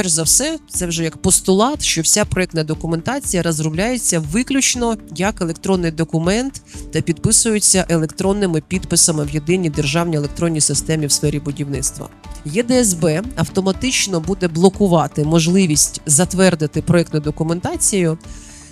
перш за все, це вже як постулат, що вся проектна документація розробляється виключно як електронний документ та підписується електронними підписами в єдиній державній електронній системі в сфері будівництва. ЄДСБ автоматично буде блокувати можливість затвердити проектну документацію,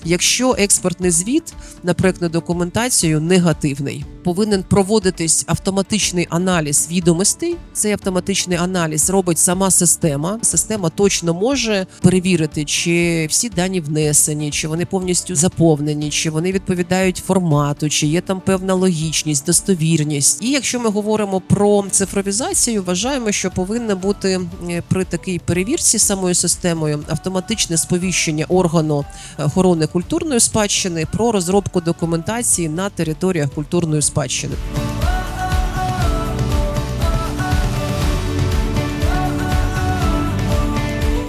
якщо експертний звіт на проектну документацію негативний. Повинен проводитись автоматичний аналіз відомостей. Цей автоматичний аналіз робить сама система. Система точно може перевірити, чи всі дані внесені, чи вони повністю заповнені, чи вони відповідають формату, чи є там певна логічність, достовірність. І якщо ми говоримо про цифровізацію, вважаємо, що повинна бути е, при такій перевірці самою системою автоматичне сповіщення органу охорони культурної спадщини про розробку документації на територіях культурної спадщини.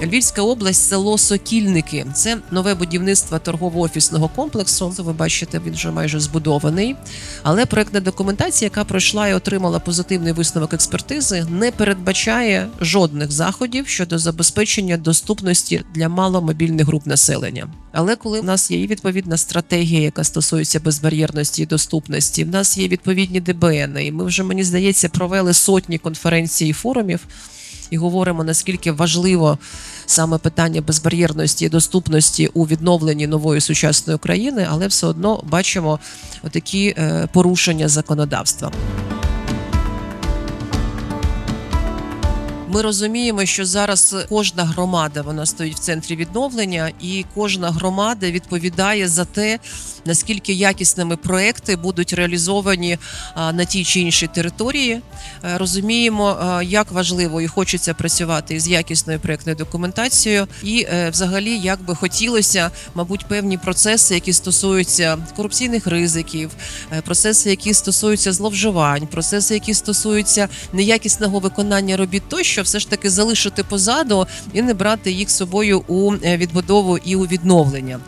Львівська область, село Сокільники. Це нове будівництво торгово-офісного комплексу. Ви бачите, він вже майже збудований. Але проектна документація, яка пройшла і отримала позитивний висновок експертизи, не передбачає жодних заходів щодо забезпечення доступності для маломобільних груп населення. Але коли в нас є і відповідна стратегія, яка стосується безбар'єрності і доступності, в нас є відповідні ДБН, і ми вже мені здається провели сотні конференцій і форумів і говоримо наскільки важливо саме питання безбар'єрності і доступності у відновленні нової сучасної України, але все одно бачимо такі е, порушення законодавства. Ми розуміємо, що зараз кожна громада вона стоїть в центрі відновлення, і кожна громада відповідає за те, наскільки якісними проекти будуть реалізовані на тій чи іншій території. Е, Розуміємо, як важливо і хочеться працювати з якісною проектною документацією, і е, взагалі як би хотілося, мабуть, певні процеси, які стосуються корупційних ризиків, е, процеси, які стосуються зловживань, процеси, які стосуються неякісного виконання робіт, тощо все ж таки залишити позаду і не брати їх з собою у е, відбудову і у відновлення.